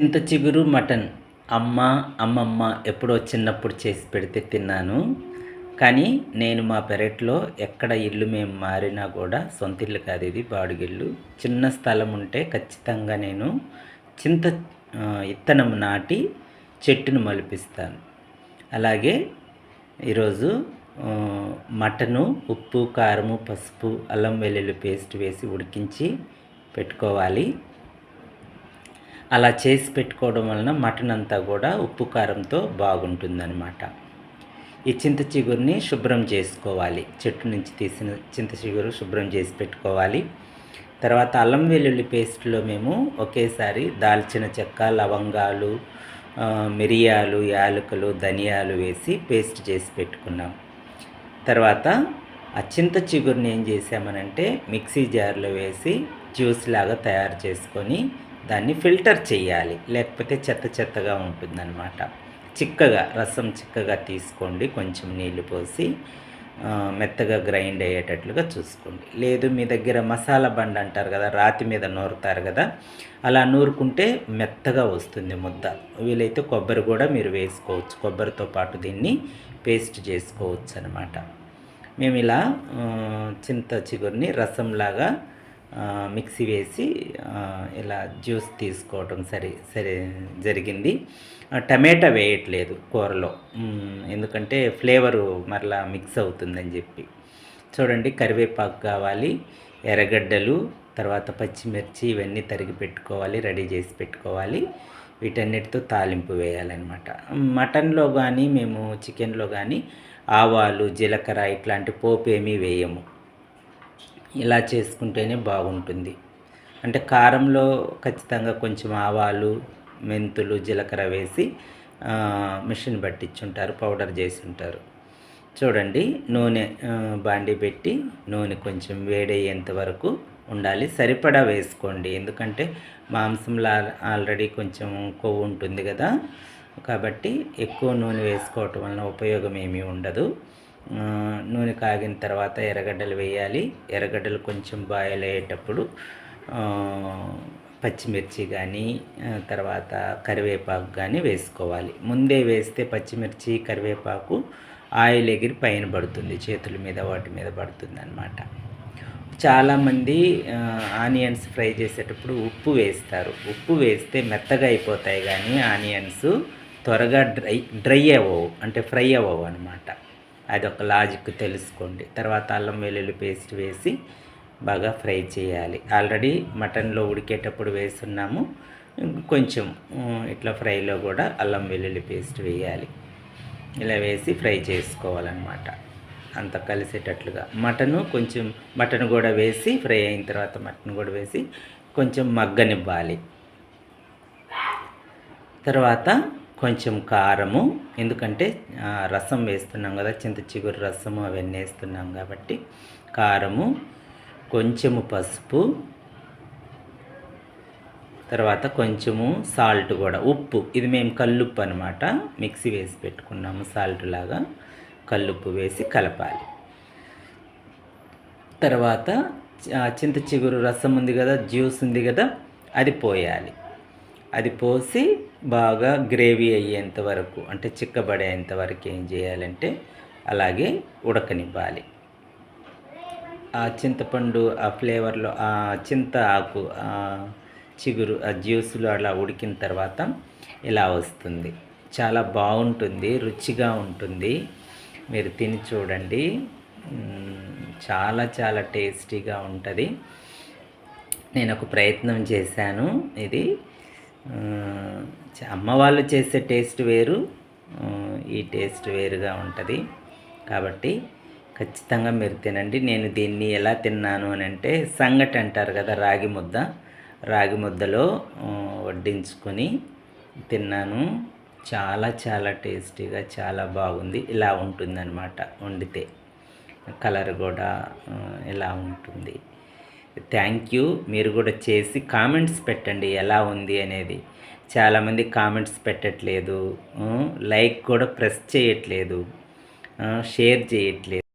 చింత చిగురు మటన్. అమ్మ అమ్మమ్మ ఎప్పుడో చిన్నప్పుడు చేసి పెడితే తిన్నాను. కానీ నేను మా పెరట్లో ఎక్కడ ఇల్లు మేము మారినా కూడా సొంత ఇల్లు కాదు ఇది బాడుగిల్లు. చిన్న స్థలం ఉంటే ఖచ్చితంగా నేను చింత ఇత్తనం నాటి చెట్టును మలిపిస్తాను. అలాగే ఈరోజు మటను ఉప్పు కారము పసుపు అల్లం వెల్లుల్లి పేస్ట్ వేసి ఉడికించి పెట్టుకోవాలి. అలా చేసి పెట్టుకోవడం వలన మటన్ అంతా కూడా ఉప్పు కారంతో బాగుంటుందన్నమాట. ఈ చింత చిగురిని శుభ్రం చేసుకోవాలి. చెట్టు నుంచి తీసిన చింత చిగురు శుభ్రం చేసి పెట్టుకోవాలి. తర్వాత అల్లం వెల్లుల్లి పేస్ట్లో మేము ఒకేసారి దాల్చిన చెక్క లవంగాలు మిరియాలు యాలకులు ధనియాలు వేసి పేస్ట్ చేసి పెట్టుకున్నాం. తర్వాత ఆ చింత చిగురిని ఏం చేసామనంటే మిక్సీ జార్లో వేసి జ్యూస్ లాగా తయారు చేసుకొని దాన్ని ఫిల్టర్ చేయాలి. లేకపోతే చెత్త చెత్తగా ఉంటుందన్నమాట. చిక్కగా రసం చిక్కగా తీసుకోండి. కొంచెం నీళ్ళు పోసి మెత్తగా గ్రైండ్ అయ్యేటట్లుగా చూసుకోండి. లేదు మీ దగ్గర మసాలా బండ అంటారు కదా రాతి మీద నూరుతారు కదా అలా నూరుకుంటే మెత్తగా వస్తుంది ముద్ద. వీలైతే కొబ్బరి కూడా మీరు వేసుకోవచ్చు. కొబ్బరితో పాటు దీన్ని పేస్ట్ చేసుకోవచ్చు అనమాట మేము ఇలా చింత చిగురిని రసంలాగా మిక్సీ వేసి ఇలా జ్యూస్ తీసుకోవటం సరి సరే జరిగింది. టమాటా వేయట్లేదు కూరలో. ఎందుకంటే ఫ్లేవరు మరలా మిక్స్ అవుతుందని చెప్పి. చూడండి కరివేపాకు కావాలి ఎర్రగడ్డలు తర్వాత పచ్చిమిర్చి ఇవన్నీ తరిగి పెట్టుకోవాలి రెడీ చేసి పెట్టుకోవాలి. వీటన్నిటితో తాలింపు వేయాలన్నమాట. మటన్లో కానీ మేము చికెన్లో కానీ ఆవాలు జీలకర్ర ఇట్లాంటి పోపు ఏమీ వేయము. ఇలా చేసుకుంటేనే బాగుంటుంది. అంటే కారంలో ఖచ్చితంగా కొంచెం ఆవాలు మెంతులు జీలకర్ర వేసి మిషన్ పట్టించుంటారు పౌడర్ చేసి ఉంటారు చూడండి నూనె బాండి పెట్టి నూనె కొంచెం వేడయ్యేంత వరకు ఉండాలి. సరిపడా వేసుకోండి. ఎందుకంటే మాంసంలో ఆల్రెడీ కొంచెం కొవ్వు ఉంటుంది కదా. కాబట్టి ఎక్కువ నూనె వేసుకోవటం వలన ఉపయోగం ఏమీ ఉండదు. నూనె కాగిన తర్వాత ఎర్రగడ్డలు వేయాలి. ఎర్రగడ్డలు కొంచెం బాయిల్ అయ్యేటప్పుడు పచ్చిమిర్చి కానీ తర్వాత కరివేపాకు కానీ వేసుకోవాలి. ముందే వేస్తే పచ్చిమిర్చి కరివేపాకు ఆయిల్ ఎగిరి పైన పడుతుంది. చేతుల మీద వాటి మీద పడుతుంది అనమాట చాలామంది ఆనియన్స్ ఫ్రై చేసేటప్పుడు ఉప్పు వేస్తారు. ఉప్పు వేస్తే మెత్తగా అయిపోతాయి కానీ ఆనియన్స్ త్వరగా డ్రై డ్రై అవ్వవు. అంటే ఫ్రై అవ్వవు అనమాట అదొక లాజిక్ తెలుసుకోండి. తర్వాత అల్లం వెల్లుల్లి పేస్ట్ వేసి బాగా ఫ్రై చేయాలి. ఆల్రెడీ మటన్లో ఉడికేటప్పుడు వేస్తున్నాము. కొంచెం ఇట్లా ఫ్రైలో కూడా అల్లం వెల్లుల్లి పేస్ట్ వేయాలి. ఇలా వేసి ఫ్రై చేసుకోవాలన్నమాట. అంత కలిసేటట్లుగా. మటను కొంచెం మటన్ కూడా వేసి ఫ్రై అయిన తర్వాత మటన్ కూడా వేసి కొంచెం మగ్గనివ్వాలి. తర్వాత కొంచెం కారము ఎందుకంటే రసం వేస్తున్నాం కదా చింత చిగురు రసము అవన్నీ వేస్తున్నాం కాబట్టి కారము కొంచెము పసుపు తర్వాత కొంచెము సాల్ట్ కూడా ఉప్పు ఇది మేము కల్లుప్పు అనమాట మిక్సీ వేసి పెట్టుకున్నాము సాల్ట్ లాగా కల్లుప్పు వేసి కలపాలి. తర్వాత చింత చిగురు రసం ఉంది కదా జ్యూస్ ఉంది కదా అది పోయాలి. అది పోసి బాగా గ్రేవీ అయ్యేంత వరకు అంటే చిక్కబడేంత వరకు ఏం చేయాలంటే అలాగే ఉడకనివ్వాలి. ఆ చింతపండు ఆ ఫ్లేవర్లో ఆ చింత ఆకు చిగురు ఆ జ్యూస్లు అలా ఉడికిన తర్వాత ఇలా వస్తుంది. చాలా బాగుంటుంది రుచిగా ఉంటుంది. మీరు తిని చూడండి. చాలా చాలా టేస్టీగా ఉంటుంది. నేను ఒక ప్రయత్నం చేశాను ఇది. అమ్మ వాళ్ళు చేసే టేస్ట్ వేరు. ఈ టేస్ట్ వేరుగా ఉంటుంది. కాబట్టి ఖచ్చితంగా మీరు తినండి. నేను దీన్ని ఎలా తిన్నాను అని అంటే సంగటి అంటారు కదా రాగి ముద్ద. రాగి ముద్దలో వడ్డించుకొని తిన్నాను. చాలా చాలా టేస్టీగా చాలా బాగుంది. ఇలా ఉంటుందన్నమాట. వండితే. కలర్ కూడా ఇలా ఉంటుంది. Thank you. మీరు కూడా చేసి కామెంట్స్ పెట్టండి ఎలా ఉంది అనేది. చాలామంది కామెంట్స్ పెట్టట్లేదు. లైక్ కూడా ప్రెస్ చేయట్లేదు. షేర్ చేయట్లేదు.